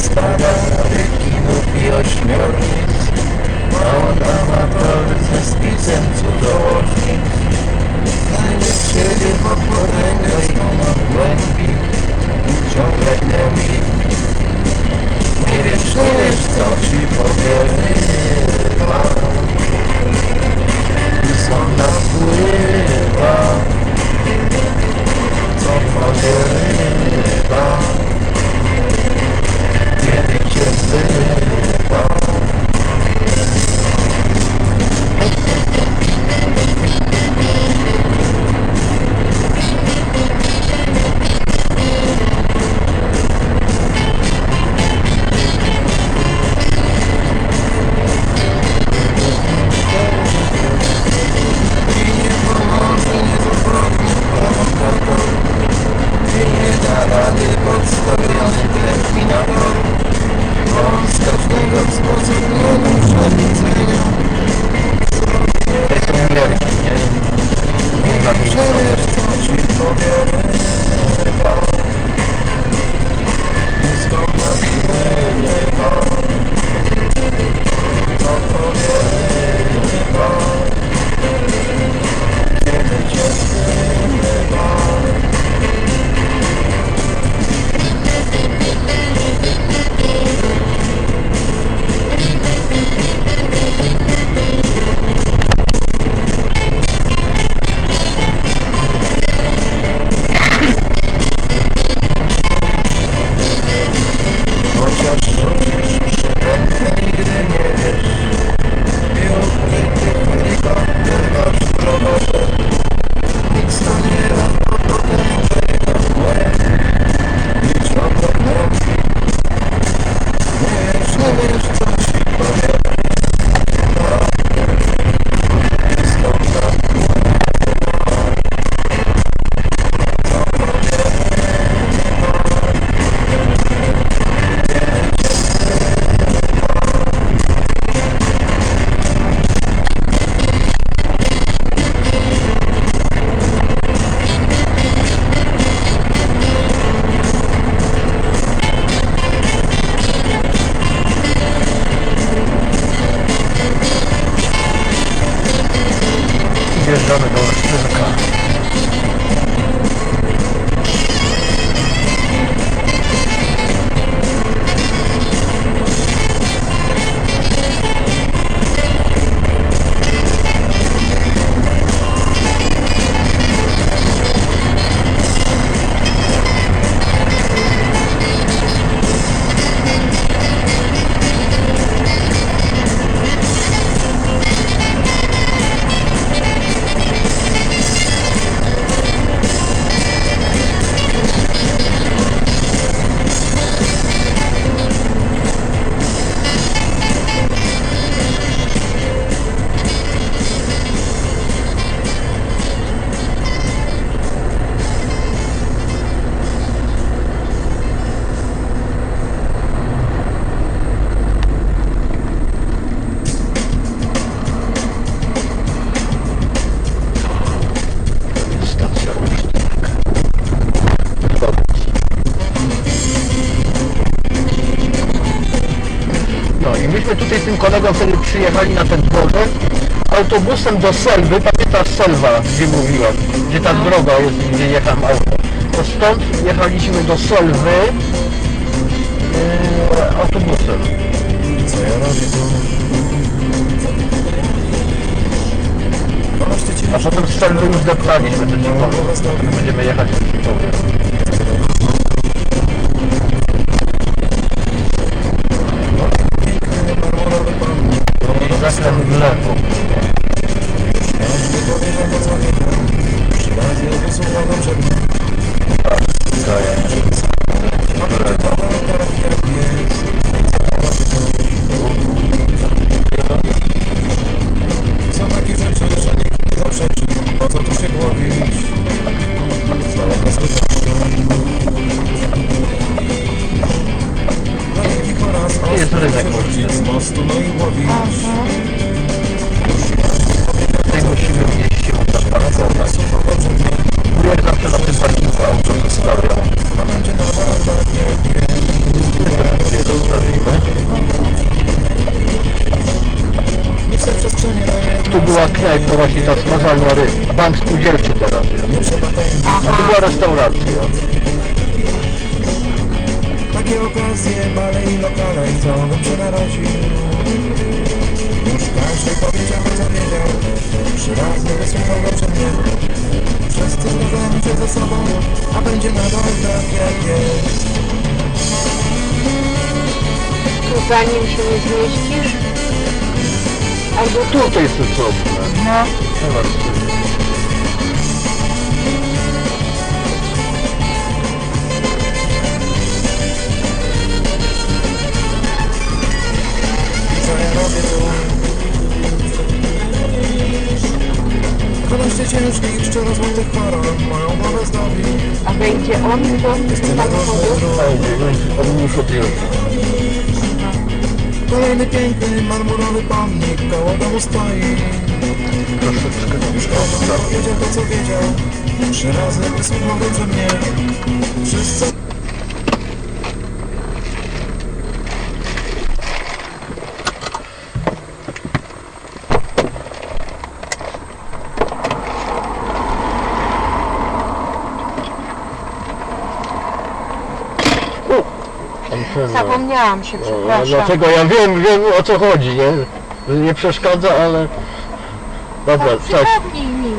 stada rekinów i ośmiornic Małda ma torby ze spisem cudownik Ale siebie pokornego i ona głębi I Ciągle nie mi Gel lan öyle kolegą wtedy przyjechali na ten dworzec autobusem do Selwy, pamiętasz Selwa, gdzie mówiłem, gdzie ta droga jest, gdzie jechałem autem. To stąd jechaliśmy do Selwy yy, autobusem. Co ja robię A potem z Selwy już deptaliśmy ten dworzec. Będziemy jechać do Świtowie. 明白了。Właśnie ta smazalna ryb. Bank spółdzielczy teraz jest. Nie trzeba tędy A tu była restauracja. Takie okazje, bale i lokale Co bym się naraził Już każdy powiedział co wiedział Trzy razy wysłuchał dobrze mnie Wszyscy zgadzamy się ze sobą A będzie nadal tak jak jest Tu za nim się nie zmieścisz? Albo tu. Tutaj jest cudowne. No. Zobaczcie. Co ja robię tu Koleś ciężki, szczero złotych koron Moją głowę zdobi A będzie On tyle różnych dróg Fajnie, on już odjeżdża. Kolejny piękny marmurowy pomnik koło domu stoi. Troszeczkę Już wiedział to co wiedział. Trzy razy wysłuchał dobrze mnie. Wszyscy Zapomniałam się, No, przepraszam. dlatego ja wiem, wiem o co chodzi, nie? Nie przeszkadza, ale... Dobra, tak. przypomnij mi.